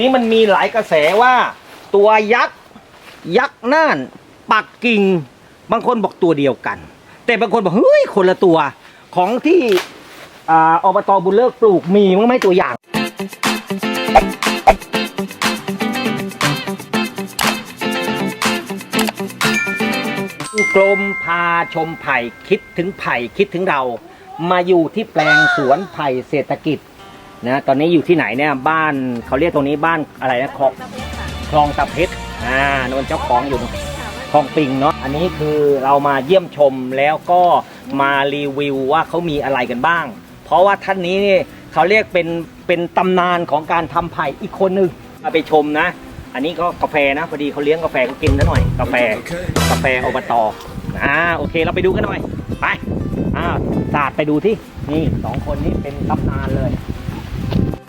นี้มันมีหลายกระแสว่า ตัวยักษ์ยักษ์น่านปักกิ่ง บางคนบอกตัวเดียวกัน แต่บางคนบอกเฮ้ยคนละตัวของที่อ่าอบตบุญเลิกปลูกมีมั้งไหมตัวอย่างกรมพาชมไผ่คิดถึงไผ่คิดถึงเรา มาอยู่ที่แปลงสวนไผ่เศรษฐกิจ นะตอนนี้อยู่ที่ไหนเนี่ยบ้านเขาเรียกตรงนี้บ้านอะไรนะคลองคลองตะเพชรอ่าโนนเจ้าของอยู่คลองปิงเนาะอันนี้คือเรามาเยี่ยมชมแล้วก็มารีวิวว่าเขามีอะไรกันบ้าง เพราะว่าท่านนี้นี่เขาเรียกเป็นเป็นตำนานของการทำไผ่อีกคนหนึ่งมาไปชมนะ อันนี้ก็กาแฟนะพอดีเขาเลี้ยงกาแฟก็กินนะหน่อยกาแฟกาแฟอบตอ่าโอเคเราไปดูกันหน่อยไปอ่าศาสตร์ไปดูที่นี่สองคนนี้เป็นตำนานเลย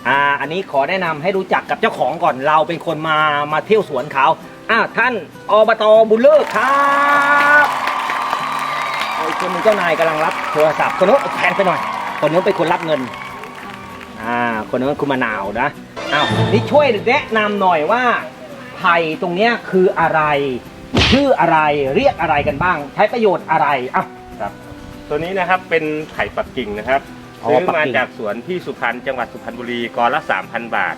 อ่าอันนี้ขอแนะนำให้รู้จักกับเจ้าของก่อนเราเป็นคนมามาเที่ยวสวนเขาอ่าท่านอบตบุญเลิศครับเอาอีกคนหนึงเจ้านายกำลังรับโทรศัพท์คนนู้นแทนไปหน่อย คนนู้นเป็นคนรับเงินอ่าคนนู้นคุณมะนาวนะอ้าวนี่ช่วยแนะนำหน่อยว่าไผ่ตรงเนี้ยคืออะไรชื่ออะไรเรียกอะไรกันบ้าง ใช้ประโยชน์อะไรอะ ครับตัวนี้นะครับเป็นไผ่ปักกิ่งนะครับ ซื้อปักมากิ่งจากสวนที่สุพรรณจังหวัดสุพรรณบุรีกอละ3,000 บาท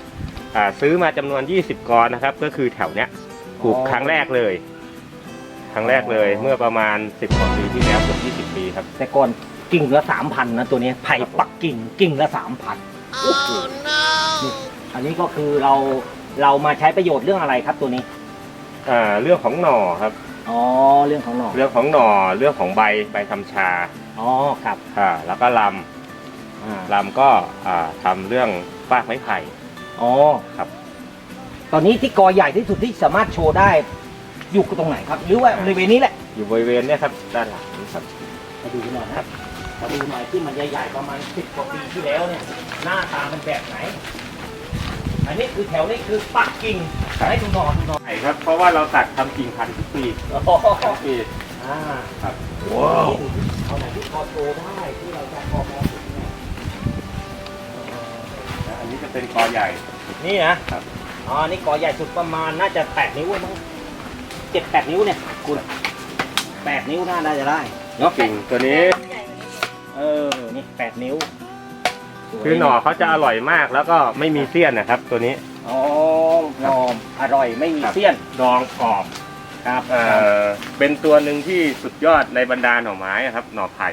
อ่าซื้อมาจำนวน 20กอนะครับ ก็คือแถวเนี้ยปลูกครั้งแรกเลย ครั้งแรกเลยเมื่อประมาณ 10กว่าปีที่แล้วเกือบ20 ปีครับ แต่ก่อนกิ่งละสามพันนะตัวเนี้ยไผ่ปักกิ่งกิ่งละสามพันนี่อันนี้ก็คือเราเรามาใช้ประโยชน์เรื่องอะไรครับตัวนี้อ่าเรื่องของหน่อครับอ๋อเรื่องของหน่อเรื่องของหน่อเรื่องของใบใบทำชาอ๋อครับอ่าแล้วก็ลอ่าำ ลำก็อ่าทำเรื่องฟากไม้ไผ่ อ๋อครับ ตอนนี้ที่กอใหญ่ที่สุดที่สามารถโชว์ได้ อยู่ตรงไหนครับ หรือว่าบริเวณนี้แหละอยู่บริเวณเนี้ยครับด้านหลังนี้ครับ มาดูหน่อยนะครับมาดูหน่อยที่มันใหญ่ๆประมาณสิบกว่าปีที่แล้วเนี่ย หน้าตามันแบบไหน อันนี้คือแถวนี้คือปักกิ่งให้ดูหน่อยดูหน่อยใช่ครับ เพราะว่าเราตัดทำกิ่งพันธุ์ทุกปีโอ้โหทุกปี อ่าครับ ว้าว เอาไหนที่พอโชว์ได้ที่เราจะพอมอง เห็นเนี่ยและอันนี้จะเป็นกอใหญ่ นี่นะครับ อ๋อ นี่กอใหญ่สุดประมาณน่าจะแปดนิ้วมั้งเจ็ดแปดนิ้วเนี่ยคุณแปดนิ้วน่าจะได้เนาะกิ่งตัวนี้ เออ นี่แปดนิ้วสวยคือหน่อเขาจะอร่อยมากแล้วก็ไม่มีเสี้ยนนะครับ ตัวนี้ อ๋อหอมอร่อยไม่มีเสี้ยนดองกรอบครับเอ่อเป็นตัวหนึ่งที่สุดยอดในบรรดาหน่อไม้อะครับ หน่อไผ่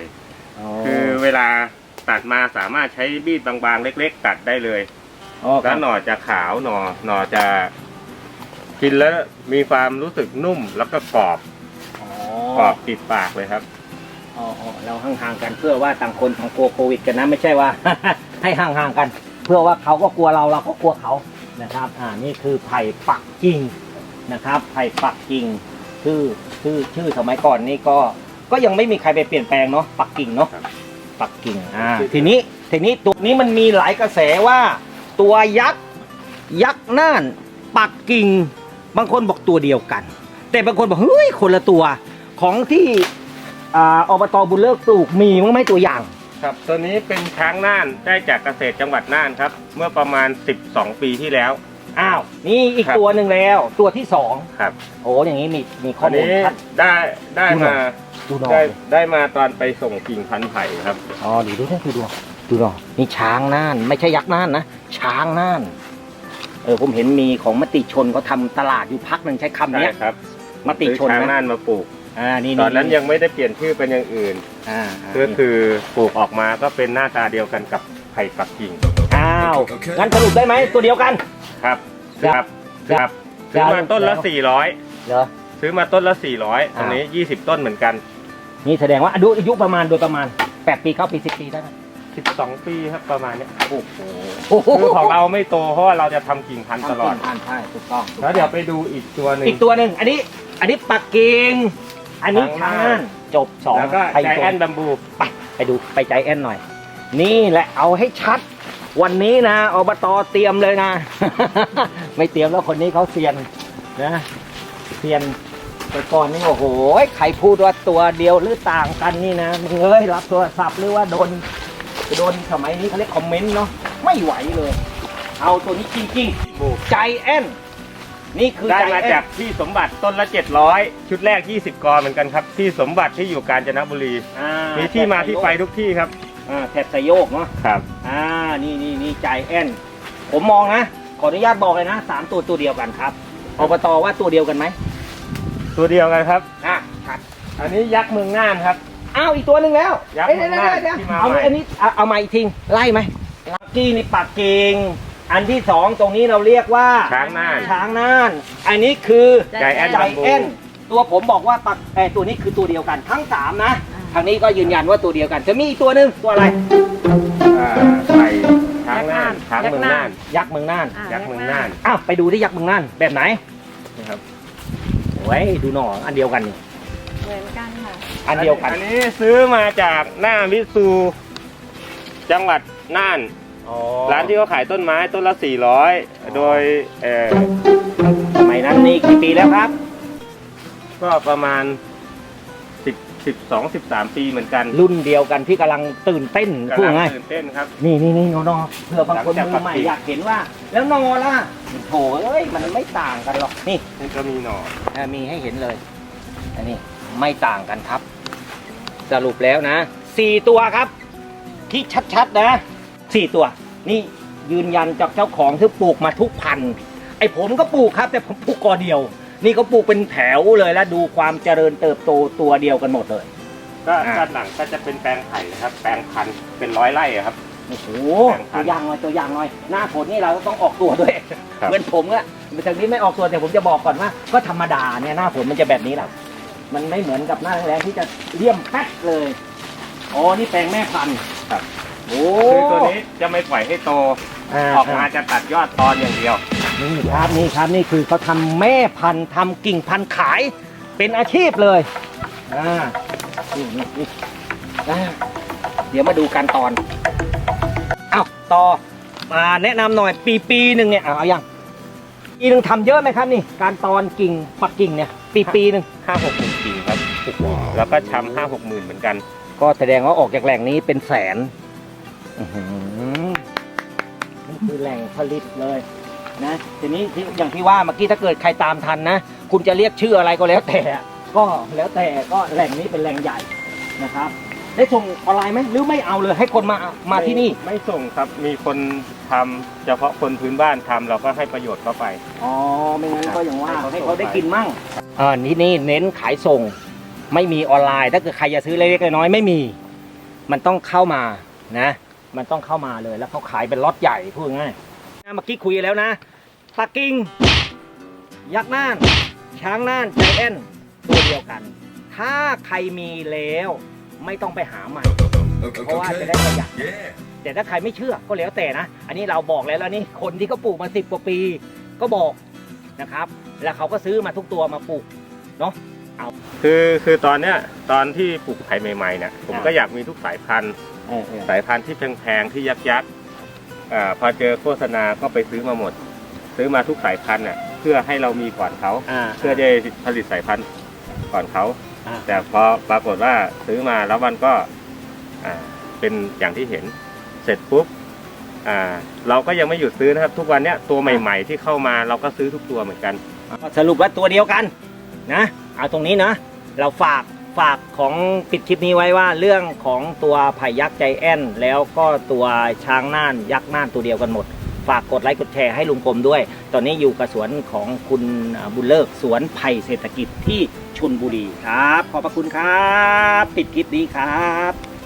คือเวลาตัดมาสามารถใช้มีดบางๆ เล็ก ๆ ตัดได้เลย อ๋อคแล้รัวบหน่อจะขาวหน่อหน่อจะกินแล้วมีความรู้สึกนุ่มแล้วก็กรอบอ๋อกรอบติดปากเลยครับ อ๋ออ๋อเราห่างๆกันเพื่อว่าต่างคนต่างกลัวโควิดกันนะไม่ใช่ว่า ให้ห่างๆกัน เพื่อว่าเขาก็กลัวเราเราก็กลัวเขานะครับ อ่านี่คือไผ่ปักกิ่งนะครับไผ่ปักกิ่งชื่อชื่อชื่อสมัยก่อนนี่ก็ก็ยังไม่มีใครไปเปลี่ยนแปลงเนาะปักกิ่งเนาะครับ ปักกิ่งอ่าทีนี้ทีนี้ตัวนี้มันมีหลายกระแสว่า ตัวยักษ์ยักษ์น่านปักกิ่ง บางคนบอกตัวเดียวกัน แต่บางคนบอกเฮ้ยคนละตัวของที่อ่าอบตบุญเลิกปลูกมีมั้งไหมตัวอย่าง ครับตัวนี้เป็นช้างน่านได้จากเกษตรจังหวัดน่านครับ เมื่อประมาณ 12 ปีที่แล้ว อ้าว นี่อีกครับ ตัวหนึ่งแล้ว ตัวที่สองครับโอ้อย่างนี้มีมีข้ออันมูลนี้ชัด ได้ได้มาดูหน่อได้ยได้มาตอนไปส่งกิ่งพันธุ์ไผ่ครับ อ๋อดูดูดูดูดูหน่อยนี่ช้างน่าน ไม่ใช่ยักษ์น่านนะ ช้างน่านเออผมเห็นมีของมติชนเขาทำตลาดอยู่พักหนึ่งใช้คำใช่เนี้ยครับมติซื้อชนช้างนะน่านมาปลูก อ่านี่ตอนนั้นยังไม่ได้เปลี่ยนชื่อเป็นอย่างอื่น อ่าก็คือปลูกออกมาก็เป็นหน้าตาเดียวกันกับไผ่ปักกิ่งอ้าวงั้นสรุปได้ไหมตัวเดียวกัน ครับครับครับครับซื้อมาต้นละเหรอ400ซื้อมาต้นละ 400 ตรงนี้ 20 ต้นเหมือนกัน นี่แสดงว่าอายุอายุประมาณโดยประมาณ 8 ปีเข้าปี 10 ปีได้ไหม 12 ปีครับประมาณเนี้ยโอ้โหโอ้โหคือของเราไม่โตเพราะว่าเราจะทำกิ่งพันธุ์ตลอดทำกินทานใช่ถูกต้องแล้วเดี๋ยวไปดูอีกตัวหนึ่ง อีกตัวหนึ่งอันนี้ อันนี้ปักกิ่งอันนี้ช้าช้างงน่านจบสองแล้วก็ใครใจตัวแอนบัมบู ไปไปดูไปใจแอนหน่อย นี่แหละเอาให้ชัด วันนี้นะอบตเตรียมเลยนะ ไม่เตรียมแล้วคนนี้เขาเซียนนะเซียนแต่ก่อนนี่โอ้โหใครพูดว่าตัวเดียวหรือต่างกันนี่นะมึงเอ้ยรับโทรศัพท์หรือว่าโดน โดนสมัยนี้เขาเรียกคอมเมนต์เนาะไม่ไหวเลย เอาตัวนี้จริงๆใจแอนนี่คือได้ใจมาแอนจากที่สมบัติต้นละ 700 ชุดแรก 20กอเหมือนกันครับที่สมบัติที่อยู่กาญจนบุรี อ่ามีที่มาที่ไปทุกที่ครับอ่าแถบสยโยกเนาะ ครับ อ่า นี่นี่นี่ใจแอน ผมมองนะ ขออนุญาตบอกเลยนะสามตัวตัวเดียวกันครับอบตว่าตัวเดียวกันไหมตัวเดียวกันครับ อะครับอันนี้ยักษ์เมืองน่านครับ อ้าวอีกตัวหนึ่งแล้วยักษ์เอ้ยเดี๋ยวมากเดี๋ยวที่เดี๋ยวมาเอาใหม่ อันนี้เอาเอามาอีกทีไล่ไหมลักกี้นี่ปักกิ่งอันที่สองตรงนี้เราเรียกว่าช้างน่านช้างน่าน อันนี้คือใจแอนใจบัมบูแอนตัวผมบอกว่าปักเออตัวนี้คือตัวเดียวกันทั้งสามนะทางนี้ก็ยืนยันว่าตัวเดียวกันจะมีอีกตัวหนึ่งตัวอะไร อ่าไข่ช้างน่านช้างเมืองน่าน ยักษ์เมืองน่านอะยักษ์เมืองน่านอ้าวไปดูที่ยักษ์เมืองน่านแบบไหนนะครับโอ้ยดูหน่ออันเดียวกันนี่ เหมือนกันค่ะ อันเดียวกัน อันนี้ซื้อมาจากหน้ามิตซูจังหวัดน่านอ๋อร้านที่เขาขายต้นไม้ต้นละ 400 โดยเอ่อสมัยนั้นนี่กี่ปีแล้วครับ ก็ประมาณ 10 12 13 ปีเหมือนกันรุ่นเดียวกันที่กำลังตื่นเต้นพูดกำลังง่ายตื่นเต้นครับ นี่นี่นี่นอนอเผื่อบางคนหลังจากมือใหม่ปรับปรุงอยากเห็นว่า แล้วนอล่ะโถเอ้ยมันไม่ต่างกันหรอกนี่นี่ก็มีหน่อเอ่อมีให้เห็นเลยอันนี้ ไม่ต่างกันครับ สรุปแล้วนะสี่ตัวครับ ที่ชัดๆนะสี่ตัว นี่ยืนยันจากเจ้าของที่ปลูกมาทุกพันธุ์ไอผมก็ปลูกครับ แต่ผมปลูกกอเดียว นี่ก็ปลูกเป็นแถวเลยแล้วดูความเจริญเติบโตตัวเดียวกันหมดเลยก็อ่าด้านหลังก็จะเป็นแปลงไผ่นะครับ แปลงพันธุ์เป็นร้อยไร่อะครับ โอ้โหแบ่งพัตันวอย่างหน่อยตัวอย่างหน่อยหน้าฝนนี่เราต้องออกตัวด้วย ครับ เหมือนผมอะทางนี้ไม่ออกตัวแต่ผมจะบอกก่อนว่า ก็ธรรมดาเนี่ยหน้าฝนมันจะแบบนี้แหละ มันไม่เหมือนกับหน้าแรงๆที่จะเลี่ยมแป๊กเลยอ๋อนี่แปลงแม่พันธุ์ครับ โอ้คือตัวนี้จะไม่ปล่อยให้โตาออกมาจะตัดยอดตอนอย่างเดียว นี่ครับนี่ครับนี่คือเขาทำแม่พันธุ์ทำกิ่งพันธุ์ขายเป็นอาชีพเลยอ่านี่นี่นี่อ่าเดี๋ยวมาดูกันตอนอ้าวต่อมาแนะนำหน่อยปีปีหนึ่งเนี่ยเอาเอายังปีหนึ่งทำเยอะไหมครับนี่ การตอนกิ่งปักกิ่งเนี่ย ปีปีหนึ่งห้าหกหมื่นกิ่งครับแล้วก็ชำห้าหกหมื่นเหมือนกัน ก็แสดงว่าออกจากแหล่งนี้เป็นแสนอื้อหือนี่คือแหล่งผลิตเลยนะทีนี้ที่อย่างที่ว่าเมื่อกี้ถ้าเกิดใครตามทันนะ คุณจะเรียกชื่ออะไรก็แล้วแต่ ก็แล้วแต่ก็แหล่งนี้เป็นแหล่งใหญ่นะครับ ได้ส่งออนไลน์ไหมหรือไม่เอาเลยให้คนมามาที่นี่ไม่ส่งครับมีคนทำเฉพาะคนพื้นบ้านทำเราก็ให้ประโยชน์เข้าไป อ๋อไม่งั้นก็อย่างว่าให้ให้เขาเขาได้ส่งไป กินมั่งอ่านี่นี่เน้นขายส่ง ไม่มีออนไลน์ถ้าเกิดใครจะซื้อเล็กๆน้อยๆไม่มี มันต้องเข้ามานะ มันต้องเข้ามาเลยแล้วเขาขายเป็นล็อตใหญ่พูดง่ายๆเมื่อกี้คุยแล้วนะปักกิ่งยักษ์น่าน ช้างน่านใจแอนตัวเดียวกัน ถ้าใครมีแล้ว ไม่ต้องไปหาใหม่ เพราะว่าจะได้ประหยัดแต่ถ้าใครไม่เชื่อก็แล้วแต่นะ อันนี้เราบอกแล้วแล้วนี่คนที่เขาปลูกมาสิบกว่าปี ก็บอกนะครับ แล้วเขาก็ซื้อมาทุกตัวมาปลูกคือคือตอนเนี้ยตอนที่ปลูกไผ่ใหม่ๆเนี่ยผมอ่าก็อยากมีทุกสายพันธุ์เออเออสายพันธุ์ที่แพงๆที่ยักษ์ๆอ่าพอเจอโฆษณาก็ไปซื้อมาหมด ซื้อมาทุกสายพันธุ์น่ะเพื่อให้เรามีก่อนเขาอ่าเพื่อจะได้ผลิตสายพันธุ์ก่อนเขา อ่า แต่พอปรากฏว่าซื้อมาแล้วมันก็อ่าเป็นอย่างที่เห็น เสร็จปุ๊บอ่าเราก็ยังไม่หยุดซื้อนะครับ ทุกวันเนี้ยตัวใหม่ ๆ ที่เข้ามาเราก็ซื้อทุกตัวเหมือนกัน สรุปว่าตัวเดียวกันนะเอาตรงนี้นะเราฝากฝากของปิดคลิปนี้ไว้ว่าเรื่องของตัวไผ่ยักษ์ใจแอนแล้วก็ตัวช้างน่านยักษ์น่านตัวเดียวกันหมด ฝากกดไลค์กดแชร์ให้ลุงกรมด้วย ตอนนี้อยู่กับสวนของคุณบุญเลิกสวนไผ่เศรษฐกิจที่ชนบุรีครับ ขอบพระคุณครับปิดคลิปนี้ครับ